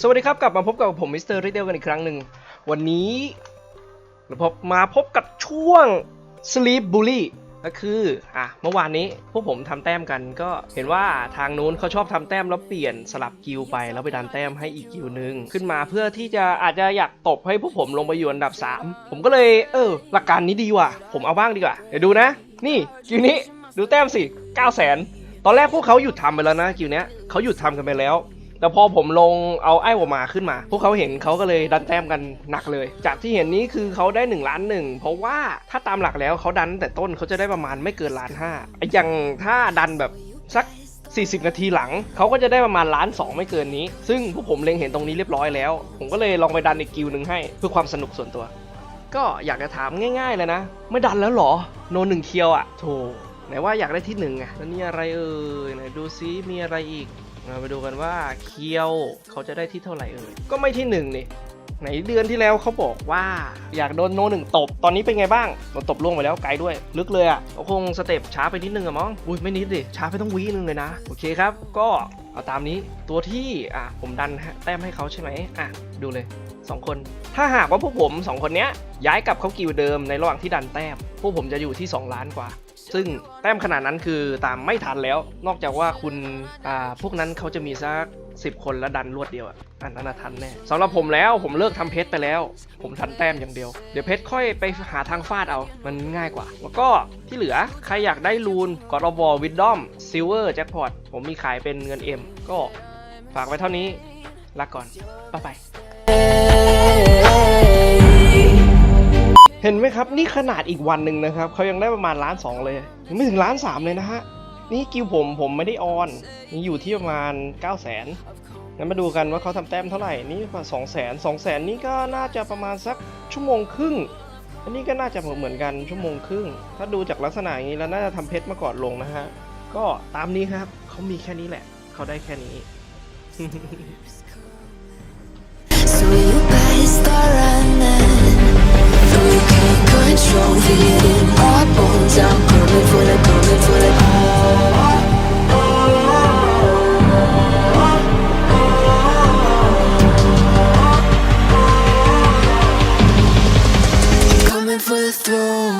สวัสดีครับ กลับมาพบกับผมมิสเตอร์ริเดลกันอีกครั้งหนึ่ง วันนี้เราพบมาพบกับช่วง Sleep Bully ก็คืออะเมื่อวานนี้พวกผมทำแต้มกันก็เห็นว่าทางนู้นเขาชอบทำแต้มแล้วเปลี่ยนสลับกิลไปแล้วไปดันแต้มให้อีกกิลหนึ่งขึ้นมาเพื่อที่จะอาจจะอยากตบให้พวกผมลงไปอยู่อันดับ 3 ผมก็เลยเออหลักการนี้ดีว่ะ ผมเอาบ้างดีกว่าเดี๋ยวดูนะ นี่กิลนี้ดูแต้มสิ9 0 0 0 0 0ตอนแรกพวกเขาหยุดทำไปแล้วนะกิลเนี้ยเขาหยุดทำกันไปแล้ว แต่พอผมลงเอาไอ้หัวหมาขึ้นมา พวกเขาเห็นเขาก็เลยดันแต้มกันหนักเลย จากที่เห็นนี้คือเขาได้1ล้านหนึ่งเพราะว่าถ้าตามหลักแล้วเขาดันแต่ต้นเขาจะได้ประมาณไม่เกินล้านห้าอย่างถ้าดันแบบสัก40 นาทีหลัง เขาก็จะได้ประมาณล้านสองไม่เกินนี้ ซึ่งพวกผมเล็งเห็นตรงนี้เรียบร้อยแล้ว ผมก็เลยลองไปดันอีกกิลหนึ่งให้ เพื่อความสนุกส่วนตัว ก็อยากจะถามง่ายๆเลยนะ ไม่ดันแล้วหรอ โนหนึ่งเคียวอะโถไหนว่าอยากได้ที่หนึ่งไงแล้วนี่อะไรเอ่ยไหนดูซิมีอะไรอีก มาไปดูกันว่าเคียวเขาจะได้ที่เท่าไหร่เอ่ย ก็ไม่ที่หนึ่งนี่ไหนเดือนที่แล้วเขาบอกว่าอยากโดนโนหนึ่งตบ ตอนนี้เป็นไงบ้างโดนตบล่วงไปแล้วไกลด้วย ลึกเลยอะเขาคงสเต็ปช้าไปนิดนึงอะมั้งอุ้ยไม่นิดดิช้าไปต้องวีนึงเลยนะ โอเคครับ ก็เอาตามนี้ตัวที่อะผมดันแต้มให้เขาใช่ไหมอะดูเลยสองคน ถ้าหากว่าพวกผมสองคนเนี้ยย้ายกลับเข้ากิวเดิมในระหว่างที่ดันแต้มพวกผมจะอยู่ที่ 2 ล้านกว่า ซึ่งแต้มขนาดนั้นคือตามไม่ทันแล้ว นอกจากว่าคุณอ่าพวกนั้นเขาจะมีสักสิบคนแล้วดันรวดเดียวอะอันนั้นทันแน่สำหรับผมแล้วผมเลิกทำเพชรไปแล้ว ผมทันแต้มอย่างเดียว เดี๋ยวเพชรค่อยไปหาทางฟาดเอา มันง่ายกว่า แล้วก็ที่เหลือใครอยากได้รูนกอดอวอลวิดดอมซิลเวอร์แจ็คพอตผมมีขายเป็นเงินเอ็มก็ฝากไว้เท่านี้ลาก่อนบ๊ายบาย นไหมครับ นี่ขนาดอีกวันหนึ่งนะครับเขายังได้ประมาณล้านสองเลยยังไม่ถึงล้านสามเลยนะฮะนี่กิวผมผมไม่ได้ออนนี่อยู่ที่ประมาณ 9 0 0 0 0นงั้นมาดูกันว่าเขาทำแต้มเท่าไหร่นี่ประมาณสองแสนสองแสนนี่ก็น่าจะประมาณสักชั่วโมงครึ่งอันนี้ก็น่าจะเหมือนกันชั่วโมงครึ่ง ถ้าดูจากลักษณะอย่างนี้แล้วน่าจะทำเพชรมาก่อนลงนะฮะก็ตามนี้ครับเขามีแค่นี้แหละเขาได้แค่นี้